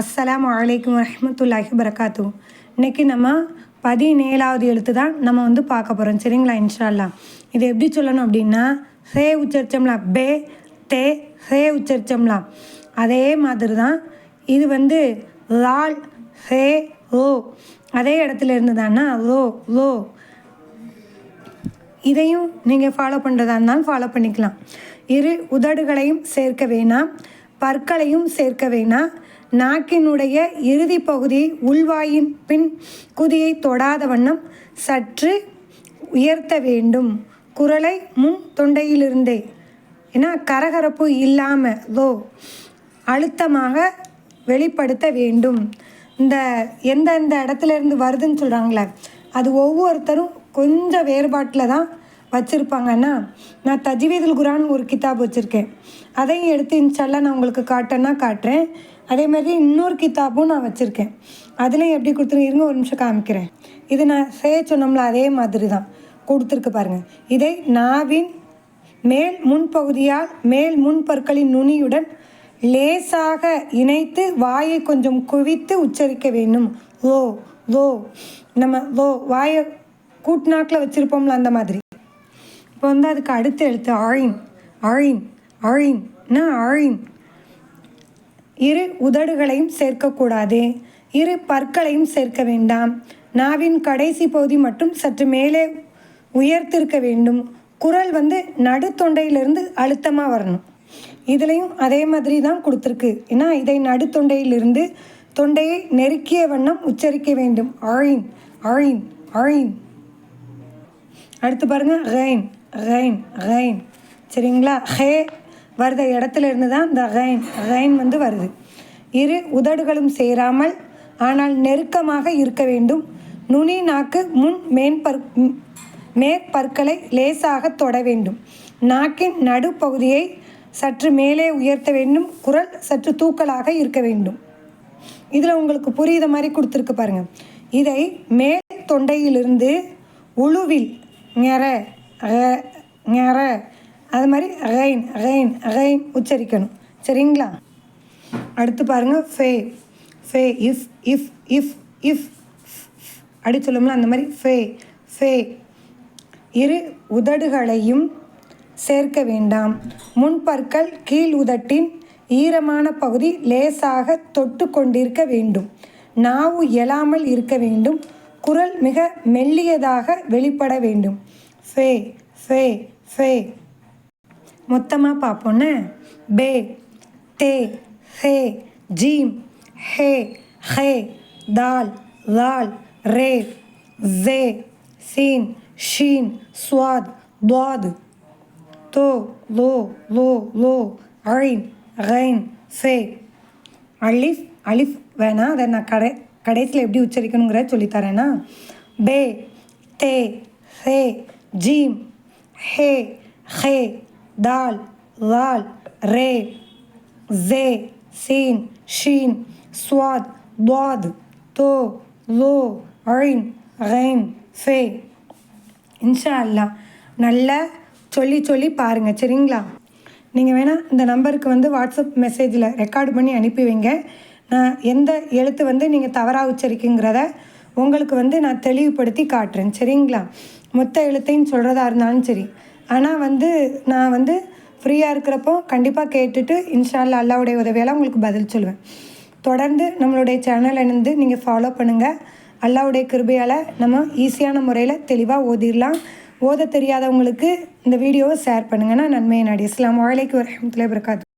அஸ்ஸலாம் வலைக்கம் வரமத்துல்லாஹி வரகாத்து இன்றைக்கி நம்ம பதினேழாவது எழுத்து தான் நம்ம வந்து பார்க்க போகிறோம் சரிங்களா இன்ஷால்லா இது எப்படி சொல்லணும் அப்படின்னா சே உச்சரிச்சம்லாம் பே தே சே உச்சரிச்சம்லாம் அதே மாதிரி தான் இது வந்து லால் ஹே ஓ அதே இடத்துல இருந்து தானா லோ லோ. இதையும் நீங்கள் ஃபாலோ பண்ணுறதா இருந்தாலும் ஃபாலோ பண்ணிக்கலாம். இரு உதடுகளையும் சேர்க்க வேணாம் பற்களையும் சேர்க்க வேணாம் நாக்கினுடைய இறுதி பகுதியை உள்வாயின் பின் குதியை தொடாத வண்ணம் சற்று உயர்த்த வேண்டும். குரலை முன் தொண்டையிலிருந்தே. ஏன்னா கரகரப்பு இல்லாமல் தோ அழுத்தமாக வெளிப்படுத்த வேண்டும். இந்த எந்தெந்த இடத்துல இருந்து வருதுன்னு சொல்கிறாங்களே அது ஒவ்வொருத்தரும் கொஞ்சம் வேறுபாட்டில் தான் வச்சுருப்பாங்கன்னா நான் தஜ்வீதுல் குரான் ஒரு கிதாப் வச்சுருக்கேன். அதையும் எடுத்து இன்ஷால்லாம் நான் உங்களுக்கு காட்டேன்னா காட்டுறேன். அதே மாதிரி இன்னொரு கிதாப்பும் நான் வச்சுருக்கேன். அதுலேயும் எப்படி கொடுத்துருங்க? இருங்க ஒரு நிமிஷம் காமிக்கிறேன். இது நான் செய்ய சொன்னோம்ல அதே மாதிரி தான் கொடுத்துருக்கு பாருங்கள் இதை நாவின் மேல் முன்பகுதியால் மேல் முன்பற்களின் நுனியுடன் லேசாக இணைத்து வாயை கொஞ்சம் குவித்து உச்சரிக்க வேண்டும். ஓ ஓ நம்ம ஓ வாயை கூட்நாக்கில் வச்சுருப்போம்ல அந்த மாதிரி. இப்போ வந்து அதுக்கு அடுத்த எழுத்து ஆழின் ஆழின் ஆழின்னா ஆழின் இரு உதடுகளையும் சேர்க்கக்கூடாது. இரு பற்களையும் சேர்க்க வேண்டாம். நாவின் கடைசி பகுதி மட்டும் சற்று மேலே உயர்த்திருக்க வேண்டும். குரல் வந்து நடுத்தொண்டையிலிருந்து அழுத்தமாக வரணும். இதுலேயும் அதே மாதிரி தான் கொடுத்துருக்கு. ஏன்னா இதை நடுத்தொண்டையிலிருந்து தொண்டையை நெருக்கிய வண்ணம் உச்சரிக்க வேண்டும். அழின் அழின் அழின் அடுத்து பாருங்கள் ரெயின் ரெயின் ரெயின் சரிங்களா? ஹே வருத இடத்துல இருந்து தான் இந்த ரைன் ரைன் வந்து வருது. இரு உதடுகளும் சேராமல் ஆனால் நெருக்கமாக இருக்க வேண்டும். நுனி நாக்கு முன் மேன்பற் மேற்பற்களை லேசாக தொட வேண்டும். நாக்கின் நடுப்பகுதியை சற்று மேலே உயர்த்த வேண்டும். குரல் சற்று தூக்கலாக இருக்க வேண்டும். இதில் உங்களுக்கு புரியுத மாதிரி கொடுத்துருக்கு பாருங்கள் இதை மேல் தொண்டையிலிருந்து உழுவில் ஞர ஞர அது மாதிரி ரெயின் ரெயின் ரெயின் உச்சரிக்கணும். சரிங்களா? அடுத்து பாருங்கள் ஃபே. ஃபே இஃப் இஃப் இஃப் இஃப் அடி சொல்லும்ல அந்த மாதிரி ஃபே ஃபே. இரு உதடுகளையும் சேர்க்க வேண்டாம். முன்பற்கள் கீழ் உதட்டின் ஈரமான பகுதி லேசாக தொட்டு கொண்டிருக்க வேண்டும். நாவு எழாமல் இருக்க வேண்டும். குரல் மிக மெல்லியதாக வெளிப்பட வேண்டும். ஃபே ஃபே ஃபே. மொத்தமாக பார்ப்போன்னு பே தே ஹே ஜீம் ஹே ஹே தால் லால் ரே ஜே சீன் ஷீன் ஸ்வாத் துவாத் தோ லோ லோ லோ அழின் ரைன் ஃபே அலிஃப் அலிஃப் வேணாம் அதை நான் கடை கடைசியில் எப்படி உச்சரிக்கணுங்கிற சொல்லித்தரேன்னா பே தே ஹே ஜீம் ஹே ஹே தால் லால் ரே ஜே சீன் ஷீன் ஸ்வாத் துவாத் தோ லோ அழின் ரைன் ஃபே இன்ஷா அல்லா நல்லா சொல்லி சொல்லி பாருங்கள் சரிங்களா? நீங்கள் வேணால் இந்த நம்பருக்கு வந்து வாட்ஸ்அப் மெசேஜில் ரெக்கார்டு பண்ணி அனுப்பி வைங்க. நான் எந்த எழுத்து வந்து நீங்கள் தவறாக உச்சரிக்குங்கிறத உங்களுக்கு வந்து நான் தெளிவுபடுத்தி காட்டுறேன் சரிங்களா? மொத்த எழுத்தையும் சொல்கிறதா இருந்தாலும் சரி. ஆனால் வந்து நான் வந்து ஃப்ரீயாக இருக்கிறப்போ கண்டிப்பாக கேட்டுட்டு இன்ஷால்லா அல்லாவுடைய உதவியால் உங்களுக்கு பதில் சொல்லுவேன் தொடர்ந்து நம்மளுடைய சேனலை இருந்து நீங்கள் ஃபாலோ பண்ணுங்கள் அல்லாவுடைய கிருபையால் நம்ம ஈஸியான முறையில் தெளிவாக ஓதிடலாம் ஓத தெரியாதவங்களுக்கு இந்த வீடியோவை ஷேர் பண்ணுங்கன்னா நன்மையை நாடி. இஸ்லாம் வாழைக்கு வரமத்துல பிறக்காது